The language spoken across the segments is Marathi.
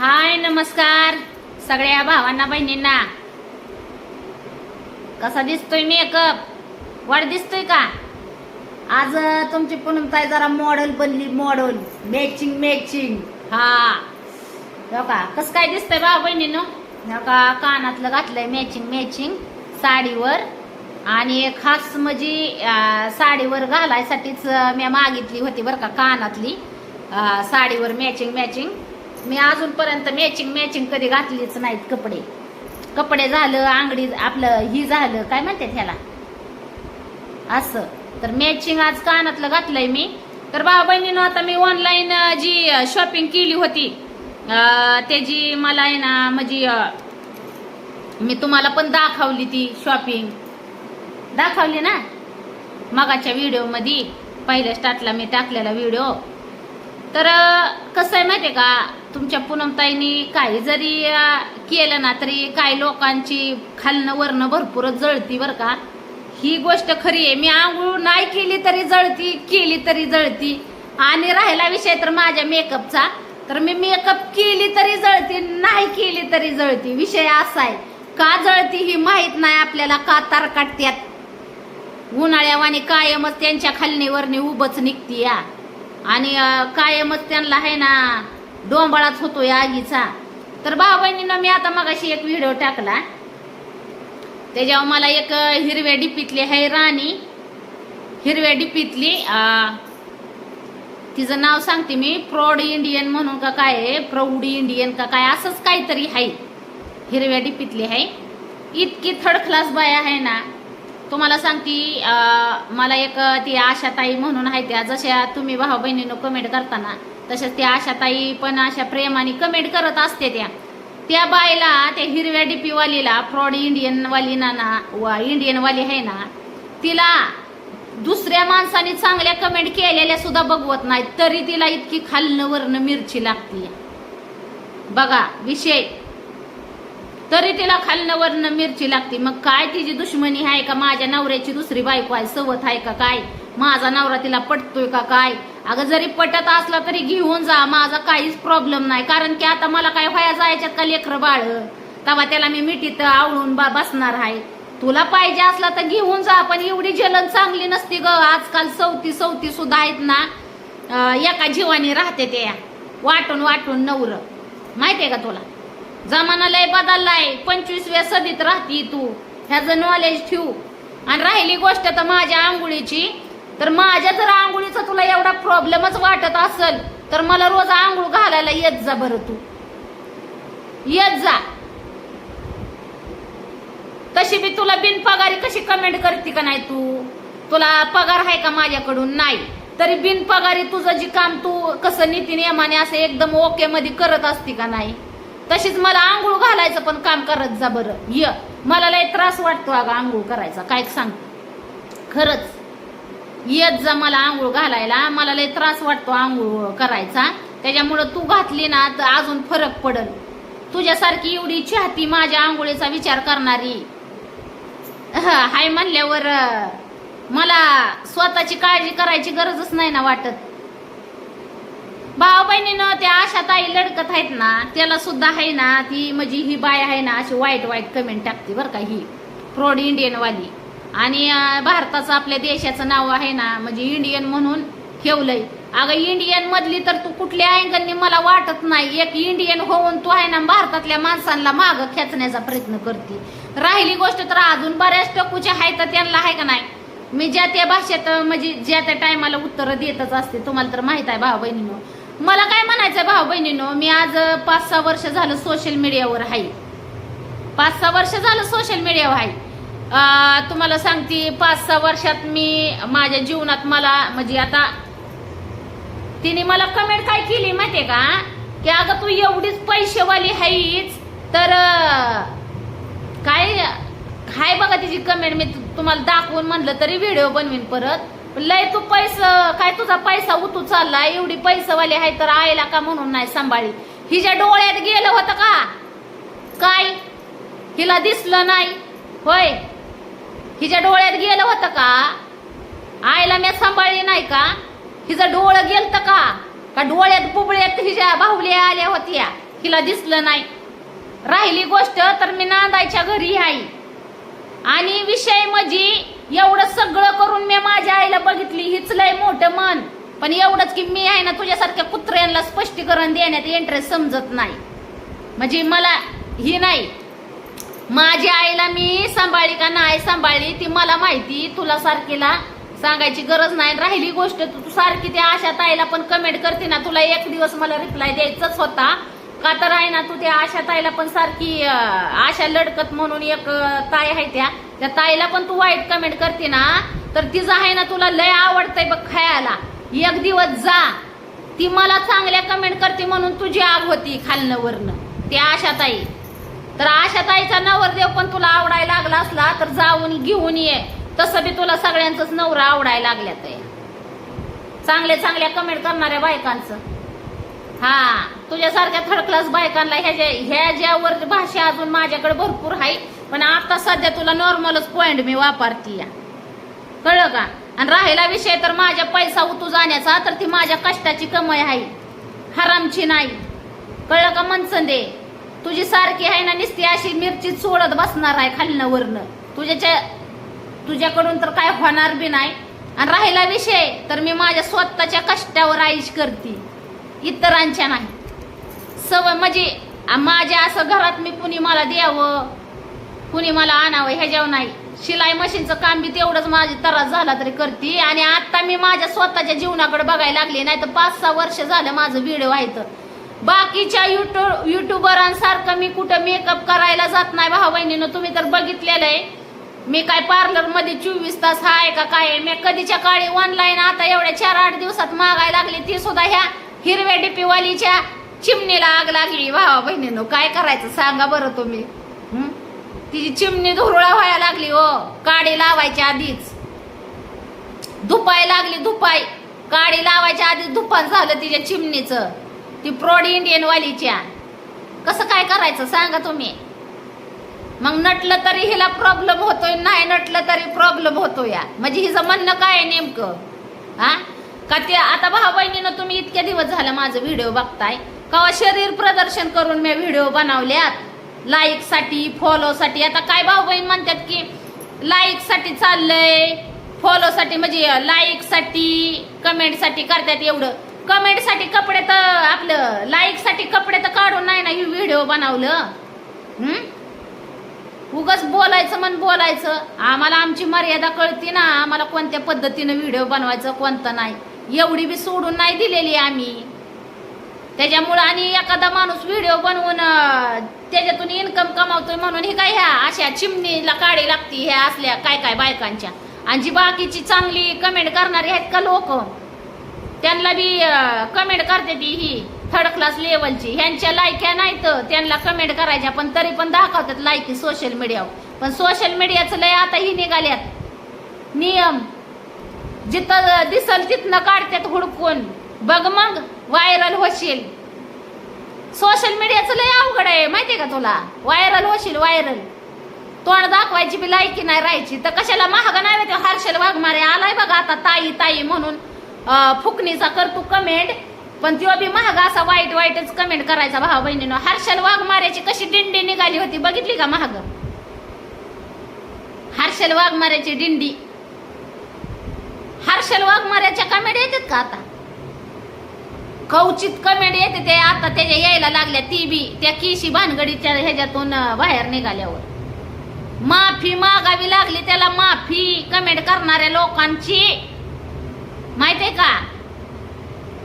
हाय नमस्कार. सगळ्या भावांना बहिणींना. कसा दिसतोय मेकअप वाढ दिसतोय का? आज तुमची पूनमताई जरा मॉडेल बनली मॉडेल मॅचिंग मॅचिंग हा. हो का? कसं काय दिसतंय भाऊ बहिणीनं? हो का? कानातलं घातलंय मॅचिंग मॅचिंग साडीवर. आणि एक खास म्हणजे साडीवर घालायसाठीच मी मागितली होती बरं का कानातली. साडीवर मॅचिंग मॅचिंग मी अजूनपर्यंत मॅचिंग मॅचिंग कधी घातलीच नाहीत कपडे. कपडे झालं आंगडी आपलं ही झालं काय म्हणतात ह्याला? असं. तर मॅचिंग आज कानातलं घातलंय मी. तर भाऊ बहिणीनं आता मी ऑनलाईन जी शॉपिंग केली होती त्याची मला आहे ना म्हणजे मी तुम्हाला पण दाखवली ती शॉपिंग दाखवली ना? मगाच्या व्हिडिओमध्ये पहिल्या स्टार्टला मी टाकलेला व्हिडिओ तर कसं आहे माहितीये का? तुमच्या पूनमताईनी काही जरी केलं ना तरी काही लोकांची खालनं वरणं भरपूरच जळती बरं का. ही गोष्ट खरी आहे. मी आंघोळ नाही केली तरी जळती केली तरी जळती. आणि राहिला विषय तर माझ्या मेकअपचा. तर मी मेकअप केली तरी जळती नाही केली तरी जळती. विषय असा आहे. का जळती ही माहीत नाही आपल्याला का तार काटत्यात. उन्हाळ्यावानी कायमच त्यांच्या खालणीवरणी उभंच निघती या आणि कायमच त्यांना आहे ना डोंबाळाच होतो या आगीचा. तर भाऊ मी आता मगाशी एक व्हिडिओ टाकला. त्याच्यावर मला एक हिरव्या डिपीतली आहे राणी. हिरव्या डिपीतली तिचं नाव सांगते मी प्रौढ इंडियन म्हणून का काय आहे प्रौढ इंडियन का काय असंच काहीतरी आहे. हिरव्या डिपीतली आहे. इतकी थर्ड क्लास बाय आहे ना. तुम्हाला सांगती मला एक ती आशाताई म्हणून आहे त्या जशा तुम्ही भाऊ बहिणीनं कमेंट करताना. तसेच त्या आशाताई पण अशा प्रेमाने कमेंट करत असते त्या. त्या बाईला त्या हिरव्या डिपीवालीला फ्रॉड इंडियन ना ना वा इंडियन वाली आहे ना तिला दुसऱ्या माणसाने चांगल्या कमेंट केलेल्या सुद्धा बघवत नाही तरी तिला इतकी खालनं वरनं मिरची लागते बघा विषय. तरी तिला खालनं वरनं मिरची लागते. मग काय तिची दुश्मनी आहे का? माझ्या नवऱ्याची दुसरी बायको आहे सवत आहे का काय? माझा नवरा तिला पटतोय का काय? अगं जरी पटत असला तरी घेऊन जा माझा काहीच प्रॉब्लेम नाही. कारण की आता मला काय व्हाया जायच्यात का लेकरं बाळ? तेव्हा त्याला मी मिठीत आवळून बा बसणार आहे. तुला पाहिजे असला तर घेऊन जा पण एवढी जलन चांगली नसती ग. आजकाल सवती सवती सुद्धा आहेत ना एका जीवानी राहते ते वाटून वाटून नवर. माहितीये का तुला? जमाना लय बदललाय. पंचवीसव्या सदीत राहती तू. ह्याचं नॉलेज ठेवू. आणि राहिली गोष्ट तर माझ्या आंघोळीची. तर माझ्या जर आंघोळीचा तुला एवढा प्रॉब्लेमच वाटत असेल तर मला रोज आंघोळ घालायला येत जा बरं तू. येत जा. तशी मी तुला बिनपगारी कशी कमेंट करते का नाही तू? तुला पगार आहे का माझ्याकडून? नाही. तरी बिनपगारी तुझं जी काम तू कसं नीती नियमाने असं एकदम ओके मध्ये करत असते का नाही? तशीच मला आंघोळ घालायचं पण काम करत जा बरं. य. मला लय त्रास वाटतो अगं आंघोळ करायचा. काय सांग खरंच. येत जा मला आंघोळ घालायला मला लय त्रास वाटतो आंघोळ करायचा. त्याच्यामुळं तू घातली ना तर अजून फरक पडल. तुझ्यासारखी एवढी चाहती माझ्या आंघोळीचा विचार करणारी. हाय म्हणल्यावर मला स्वतःची काळजी करायची गरजच नाही ना वाटत. भाऊ बहिणीनं त्या आशा ताई लडकत आहेत ना त्याला सुद्धा आहे ना ती म्हणजे ही बाय आहे ना अशी वाईट वाईट कमेंट टाकते बरं का ही. फ्रॉड इंडियनवाली आणि भारताचं आपल्या देशाचं नाव आहे ना म्हणजे इंडियन म्हणून ठेवलंय. अगं इंडियन मधली तर तू कुठल्या अँगलने मला वाटत नाही. एक इंडियन होऊन तू आहे ना भारतातल्या माणसांना माग खेचण्याचा प्रयत्न करते. राहिली गोष्ट तर अजून बऱ्याच टकूच्या आहेत तर त्यांना आहे का नाही? मी ज्या त्या भाषेत म्हणजे ज्या त्या टायमाला उत्तरं देतच असते तुम्हाला तर माहीत आहे भाऊ बहिणीनो मला काय म्हणायचं भाऊ बहिणीनो मी आज पाच सहा वर्ष झालं सोशल मीडियावर आहे. पाच सहा वर्ष झालं सोशल मीडियावर आहे. तुम्हाला सांगते पाच सहा वर्षात मी माझ्या जीवनात मला म्हणजे आता तिने मला कमेंट काय केली माहितीये का? की अगं तू एवढीच पैसेवाली आहेच तर काय हाय बघा तिची कमेंट मी तुम्हाला दाखवून म्हणलं तरी व्हिडिओ बनवीन परत. लय तू पैसा काय तुझा पैसा उतू चालला एवढी पैसावाली आहे तर आईला का म्हणून नाही सांभाळी हिच्या डोळ्यात गेलं होतं का? काय? हिला दिसलं नाही. होय. हिच्या डोळ्यात गेलं होतं का? आईला मी सांभाळली नाही का? हिचं डोळं गेलत का? का डोळ्यात बुबळ्यात हिच्या बाहुल्या आल्या होत्या? हिला दिसलं नाही. राहिली गोष्ट तर मी नांदायच्या घरी आहे. आणि विषय म्हणजे एवढं सगळं करून मी माझ्या आईला बघितली. हिच लय मोठं मन. पण एवढंच की मी आहे ना तुझ्यासारख्या कुत्र्यांना स्पष्टीकरण देण्यात इंटरेस्ट समजत नाही. म्हणजे मला ही नाही. माझ्या आईला मी सांभाळली का नाही सांभाळली ती मला माहिती तुला सारखीला सांगायची गरज नाही. राहिली गोष्ट तू तू सारखी त्या आशा ताईला पण कमेंट करते ना तुला एक दिवस मला रिप्लाय द्यायचाच होता. का तर आहे ना तू त्या आशा ताईला पण सारखी आशा लडकत म्हणून एक ताई आहे त्या. त्या ताईला पण तू वाईट कमेंट करते ना तर तिचं आहे ना तुला लय आवडतंय बघ खायला. एक दिवस जा. ती मला चांगल्या कमेंट करते म्हणून तुझी आग होती खालनं वरनं. त्या आशा ताई. तर आशा ताईचा नवरदेव पण तुला आवडायला लागला असला तर जाऊन घेऊन ये. तसं बी तुला सगळ्यांचंच नवरा आवडायला लागल्यात आहे. चांगल्या चांगल्या कमेंट करणाऱ्या बायकांचं. हा तुझ्यासारख्या थर्ड क्लास बायकांना ह्या ज्या ह्या ज्यावर भाषा अजून माझ्याकडे भरपूर आहे पण आता सध्या तुला नॉर्मलच पॉइंट मी वापरती या. कळलं का? आणि राहिला विषय तर माझ्या पैसा उतू जाण्याचा तर ती माझ्या कष्टाची कमाई आहे. हरामची नाही. कळलं का मनसंदे? तुझी सारखी आहे ना निस्ती अशी मिरची सोडत बसणार आहे खालनं वरनं तुझ्याच्या तुझ्याकडून तर काय होणार बी नाही. आणि राहिला विषय तर मी माझ्या स्वतःच्या कष्टावर आईश करते. इतरांच्या नाही. सवय म्हणजे माझ्या असं घरात मी कुणी मला द्यावं? कुणी मला आणावं ह्याच्यावर नाही. शिलाई मशीनचं काम बी तेवढंच माझी त्रास झाला तरी करते. आणि आता मी माझ्या स्वतःच्या जीवनाकडे बघायला लागली. नाही तर पाच सहा वर्ष झालं माझं व्हिडिओ आहे तर बाकीच्या युट्यूब युट्यूबरांसारखं मी कुठं मेकअप करायला जात नाही भाऊ बहिणीनं. तुम्ही तर बघितलेलं आहे. मी काय पार्लरमध्ये चोवीस तास आहे का काय मी कधीच्या काळी ऑनलाईन आता एवढ्या चार आठ दिवसात मागायला लागली ती सुद्धा ह्या हिरव्या डिपीवालीच्या चिमणीला आग लागली. भावा बहिणीनं काय करायचं सांगा बरं तुम्ही. तिची चिमणी धुरळा व्हायला लागली हो. काडी लावायच्या आधीच. धुपाय लागली धुपाय. काडी लावायच्या आधीच धुपान झालं तिच्या चिमणीचं. ती प्रॉड इंडियन वालीच्या कसं काय करायचं सांगा तुम्ही? मग नटलं तरी हिला प्रॉब्लेम होतोय नाही नटलं तरी प्रॉब्लेम होतो या म्हणजे हिचं म्हणणं काय आहे नेमकं? हा? का ते आता भाऊ बहिणीनं तुम्ही इतक्या दिवस झालं माझं व्हिडिओ बघताय. कवा शरीर प्रदर्शन करून मी व्हिडिओ बनवल्यात? लाईकसाठी फॉलोसाठी आता काय भाऊ बहीण म्हणतात की लाईकसाठी चाललंय फॉलोसाठी म्हणजे लाईकसाठी कमेंटसाठी करतात एवढं. कमेंटसाठी कपडे तर आपलं लाईकसाठी कपडे तर काढून नाही ना व्हिडिओ बनवलं. उगच उगाच बोलायचं म्हण बोलायचं. आम्हाला आमची मर्यादा कळती ना. आम्हाला कोणत्या पद्धतीनं व्हिडिओ बनवायचं कोणतं नाही. एवढी बी सोडून नाही दिलेली आम्ही. त्याच्यामुळं आणि एखादा माणूस व्हिडिओ बनवून त्याच्यातून इन्कम कमावतोय म्हणून हे काय ह्या अशा चिमणीला काढी लागती ह्या असल्या काय काय बायकांच्या. आणि जी बाकीची चांगली कमेंट करणारी आहेत का लोक? त्यांना बी कमेंट करते ती ही थर्ड क्लास लेवलची ह्यांच्या लायक्या नाही तर त्यांना कमेंट करायच्या पण तरी पण दाखवतात लायकी सोशल मीडियावर पण सोशल मीडियाचं लय आता ही निघाल्यात. नियम. जिथं दिसल तिथनं काढतात हुडकून. बघ मग व्हायरल होशील. सोशल मीडियाचं लय अवघड आहे माहितीये का तुला? व्हायरल होशील व्हायरल तोंड दाखवायची बी लायकी नाही राहायची. तर कशाला महाग नाही हर्षल वाघमारे? आलाय बघा आता ताई ताई म्हणून. फुकणीचा करतो कमेंट पण तो बी महाग असा वाईट वाईटच कमेंट करायचा भाऊ बहिणीनं. हर्षल वाघमाऱ्याची कशी दिंडी निघाली होती बघितली का महाग? हर्षल वाघमाऱ्याची दिंडी. हर्षल वाघमाऱ्याच्या कमेंट येतात का आता? कवचित कमेंट येते ते आता त्याच्या यायला लागल्या ती बी त्या किशी भानगडीच्या ह्याच्यातून बाहेर निघाल्यावर. माफी मागावी लागली त्याला माफी कमेंट करणाऱ्या लोकांची. माहितीये का?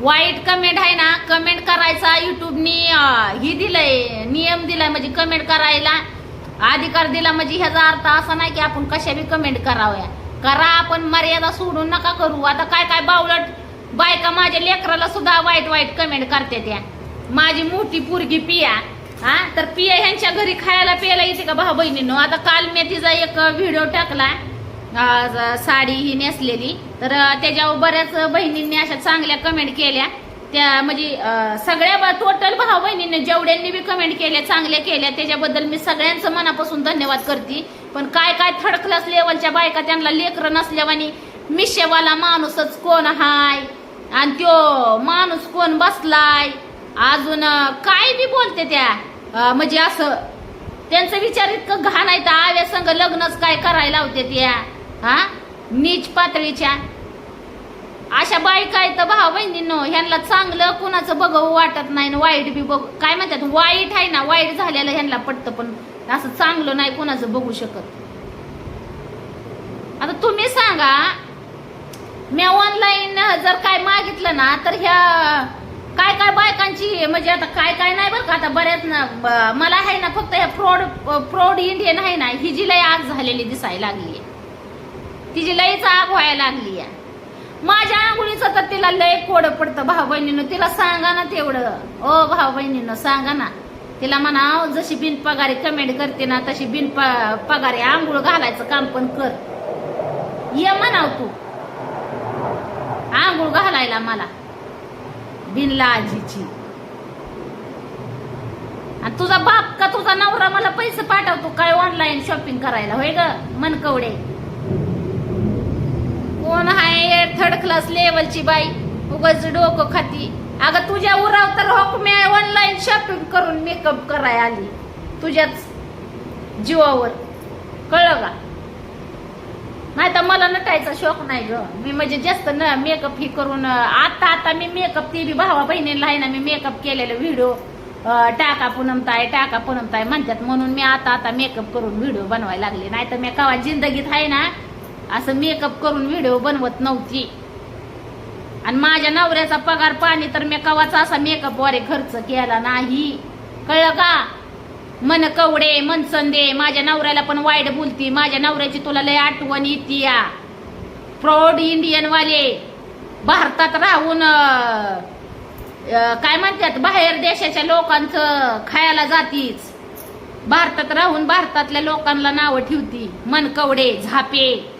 वाईट कमेंट आहे ना कमेंट करायचा युट्यूबनी ही दिलंय नियम दिलाय म्हणजे कमेंट करायला अधिकार दिला म्हणजे ह्याचा अर्थ असा नाही की आपण कशा बी कमेंट कराव्या. करा आपण मर्यादा सोडून नका करू. आता काय काय बावलट बायका माझ्या लेकराला सुद्धा वाईट वाईट कमेंट करते त्या. माझी मोठी पोरगी पिया हा? तर पिया ह्यांच्या घरी खायला प्यायला येते का भाऊ बहिणीनं आता काल मी तिचा एक व्हिडिओ टाकला आज साडी ही नेसलेली. तर त्याच्यावर बऱ्याच बहिणींनी अशा चांगल्या कमेंट केल्या. त्या म्हणजे सगळ्या टोटल भाऊ बहिणींनी जेवढ्यांनी बी कमेंट केल्या चांगल्या केल्या त्याच्याबद्दल मी सगळ्यांचं मनापासून धन्यवाद करते. पण काय काय थर्ड क्लास लेवलच्या बायका त्यांना लेकरं नसल्यावानी मिशेवाला माणूसच कोण हाय? आणि त्यो माणूस कोण बसलाय? अजून काय बी बोलते त्या? म्हणजे असं त्यांचं विचार इतकं घाण आहे तर आव्या संग लग्नच काय करायला होते त्या? हा? नीच पातळीच्या. अशा बायका आहेत तर भाऊ बहिणींनो ह्यांना चांगलं कुणाचं बघावं वाटत नाही आणि वाईट बी बघ काय म्हणतात वाईट आहे ना वाईट झालेलं ह्यांना पटतं पण असं चांगलं नाही कुणाचं बघू शकत. आता तुम्ही सांगा मी ऑनलाईन जर काय मागितलं ना तर ह्या काय काय बायकांची म्हणजे आता काय काय नाही बरं का आता बऱ्याच ना ब- मला आहे ना फक्त ह्या फ्रॉड फ्रॉड इंडियन आहे ना ही जी लय आग झालेली दिसायला लागली आहे तिची लयच आग व्हायला लागली आहे माझ्या आंघोळीचं तर तिला लय कोड पडतं भाऊ बहिणीनं. तिला सांगा ना तेवढं. ओ भाऊ बहिणीनं सांगा ना. तिला म्हणा जशी बिन पगारी कमेंट करते ना तशी बिन पगारी आंघोळ घालायचं काम पण कर. ये म्हणाव तू. आंघोळ घालायला मला. बिनलाजीची आणि तुझा बाप का तुझा नवरा मला पैसे पाठवतो? काय ऑनलाईन शॉपिंग करायला? होय ग मनकवडे. म्हणून हाय? थर्ड क्लास लेवलची बाई. उगाच डोकं खाती. अगं तुझ्या उराव तर हो मी ऑनलाईन शॉपिंग करून मेकअप कराय आली. तुझ्याच जीवावर. कळलं का? नाही तर मला नटायचा शौक नाही ग. मी म्हणजे जास्त न मेकअप ही करून आता आता मी मेकअप ती बी भावा बहिणीला आहे ना मी मेकअप केलेलं व्हिडिओ टाका पुनमताय टाका पुनमताय म्हणतात म्हणून मी आता आता मेकअप करून व्हिडिओ बनवायला लागले. नाही तर मी कवा जिंदगीत आहे ना असं मेकअप करून व्हिडिओ बनवत नव्हती. आणि माझ्या नवऱ्याचा पगार पाणी तर मी कवाचा असा मेकअप वारे खर्च केला नाही. कळलं का? मन कवडे मन संदे माझ्या नवऱ्याला पण वाईट बोलती. माझ्या नवऱ्याची तुला लय आठवण येते या. प्रौढ इंडियन वाले. भारतात राहून काय म्हणतात? बाहेर देशाच्या लोकांचं खायला जातीच. भारतात राहून भारतातल्या लोकांना नावं ठेवती. मनकवडे झापे.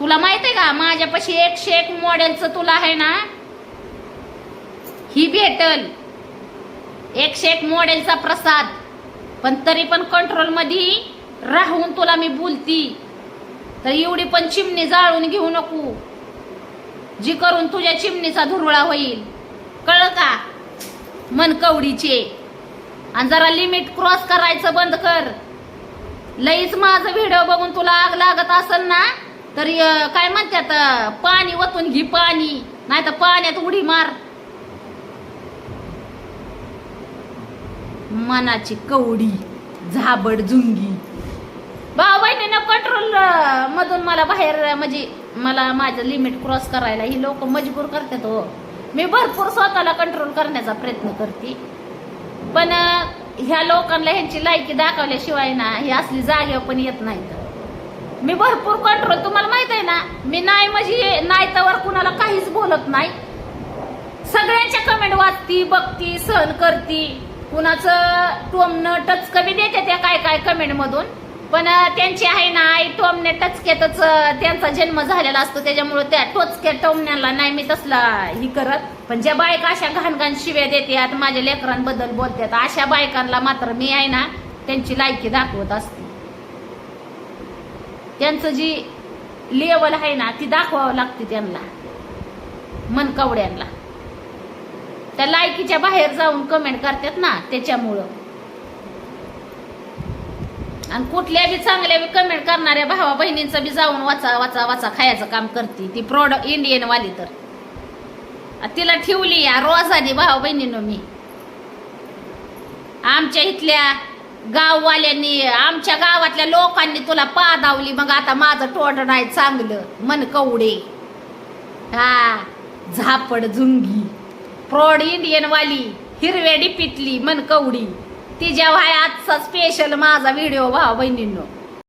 तुला माहीत आहे का? माझ्यापाशी एकशे एक मॉडेलचं तुला आहे ना? ही भेटल. एकशे एक मॉडेलचा प्रसाद. पण तरी पण कंट्रोलमध्ये राहून तुला मी बोलती. तर एवढी पण चिमणी जाळून घेऊ नको. जी करून तुझ्या चिमणीचा धुरळा होईल. कळ का? मन कवडीचे. आणि जरा लिमिट क्रॉस करायचं बंद कर. लईच माझं व्हिडिओ बघून तुला आग लागत असेल ना? तर काय म्हणतात पाणी वतून घे पाणी नाही तर पाण्यात उडी मार. मनाची कवडी झाबड झुंगी. भाऊ बहिणीनं कंट्रोल मधून मला बाहेर म्हणजे मला माझं लिमिट क्रॉस करायला ही लोक मजबूर करतात हो. मी भरपूर स्वतःला कंट्रोल करण्याचा प्रयत्न करते. पण ह्या लोकांना ह्यांची लायकी दाखवल्याशिवाय ना ही असली जागेवर पण येत नाहीत. मी भरपूर कंट्रोल तुम्हाला माहीत आहे ना? मी नाही म्हणजे नाही तर कुणाला काहीच बोलत नाही. सगळ्यांच्या कमेंट वाचती बघती सहन करती. कुणाचं टोमनं टचक बी देते त्या काय काय कमेंट मधून. पण त्यांची आहे ना आई टोमने टचक्यातच त्यांचा जन्म झालेला असतो. त्याच्यामुळे त्या टोचक्या टोमण्याला नाही मी तसला ही करत. पण ज्या बायका अशा घाण घाण शिव्या देतात माझ्या लेकरांबद्दल बोलतात अशा बायकांना मात्र मी आहे ना त्यांची लायकी दाखवत असते. त्यांचं जी लेवल आहे ना ती दाखवावं लागते त्यांना. मनकावड्यांना त्या लायकीच्या बाहेर जाऊन कमेंट करतात ना त्याच्यामुळं. आणि कुठल्या बी चांगल्या बी कमेंट करणाऱ्या भावा बहिणींचं बी जाऊन वाचा वाचा वाचा खायचं काम करते. ती प्रौढ इंडियन वाली तर तिला ठेवली या रोज आधी भावा बहिणीनं मी. आमच्या इथल्या गाववाल्यांनी आमच्या गावातल्या लोकांनी तुला पादावली मग आता माझं तोंड नाही चांगलं. मन कवडे. हा झापड झुंगी. प्रौढ इंडियनवाली हिरव्या डिपीतली मन कवडी. तिच्या व्हाय आजचा स्पेशल माझा व्हिडिओ भावा बहिणींनो